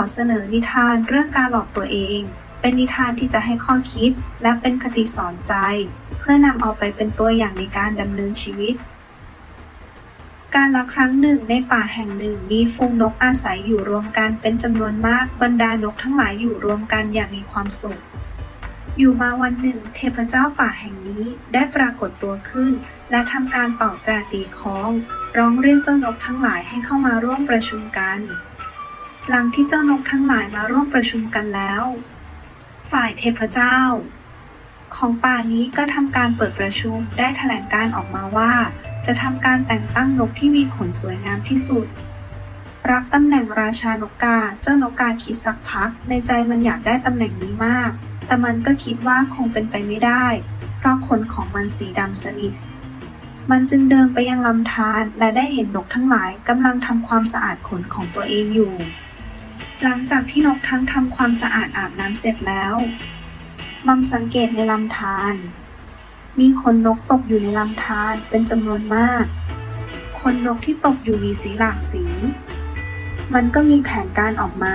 ขอเสนอนิทานเรื่องการหลอกตัวเอง เป็นนิทานที่จะให้ข้อคิดและเป็นคติสอนใจ เพื่อนำเอาไปเป็นตัวอย่างในการดำเนินชีวิต การละครั้งหนึ่งในป่าแห่งหนึ่งมีฝูงนกอาศัยอยู่รวมกันเป็นจำนวนมากบรรดานกทั้งหลายอยู่รวมกันอย่างมีความสุข อยู่มาวันหนึ่ง เทพเจ้าป่าแห่งนี้ได้ปรากฏตัวขึ้น และทำการเป่าแตรตีคล้อง ร้องเรียกเจ้านกทั้งหลายให้เข้ามาร่วมประชุมกัน หลังที่เจ้านกทั้งหลายมาร่วมประชุมกันแล้ว ฝ่ายเทพเจ้า ของป่านี้ก็ทำการเปิดประชุมได้แถลงการออกมาว่า จะทำการแต่งตั้งนกที่มีขนสวยงามที่สุด รับตำแหน่งราชานกกาเจ้านกกาคิดสักพัก ในใจมันอยากได้ตำแหน่งนี้มาก แต่มันก็คิดว่าคงเป็นไปไม่ได้ เพราะขนของมันสีดำสนิทมันจึงเดินไปยังลำธารและได้เห็นนกทั้งหลายกำลังทำความสะอาดขนของตัวเองอยู่ หลังจากที่นกทั้งทำความสะอาดอาบน้ำเสร็จแล้วมัมสังเกตในลำธารมีขนนกตกอยู่ในลำธารเป็นจำนวนมาก ขนนกที่ตกอยู่มีสีหลากสี มันก็มีแผนการออกมา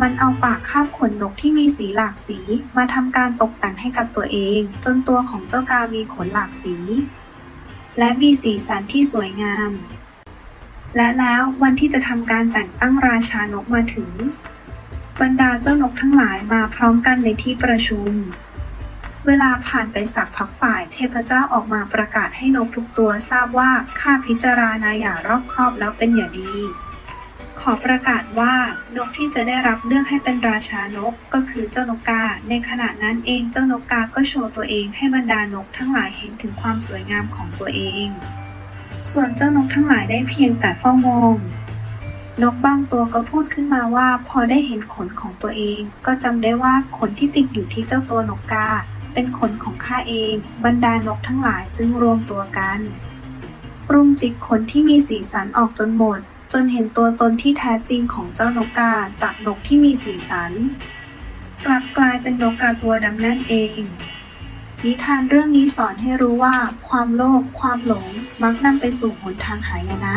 มันเอาปากคาบขนนกที่มีสีหลากสีมาทำการตกแต่งให้กับตัวเอง จนตัวของเจ้ากามีขนหลากสี และมีสีสันที่สวยงาม และแล้ววันที่จะทำการแต่งตั้งราชานกมาถึง บรรดาเจ้านกทั้งหลายมาพร้อมกันในที่ประชุม เวลาผ่านไปสักพักฝ่ายเทพเจ้าออกมาประกาศให้นกทุกตัวทราบว่าข้าพิจารณาอย่างรอบคอบแล้วเป็นอย่างดีขอประกาศว่านกที่จะได้รับเลือกให้เป็นราชานกก็คือเจ้านกกา ในขณะนั้นเองเจ้านกกาก็โชว์ตัวเองให้บรรดานกทั้งหลายเห็นถึงความสวยงามของตัวเอง ส่วนเจ้านกทั้งหลายได้เพียงแต่เฝ้ามอง นกบางตัวก็พูดขึ้นมาว่าพอได้เห็นขนของตัวเอง ก็จำได้ว่าขนที่ติดอยู่ที่เจ้าตัวนกกา เป็นขนของข้าเอง บรรดานกทั้งหลายจึงรวมตัวกันปรุงจิกขนที่มีสีสันออกจนหมด จนเห็นตัวตนที่แท้จริงของเจ้านกกาจากนกที่มีสีสัน กลับกลายเป็นนกกาตัวดำนั่นเอง นิทานเรื่องนี้สอนให้รู้ว่า ความโลภความหลงมักนำไปสู่หนทางหายนะ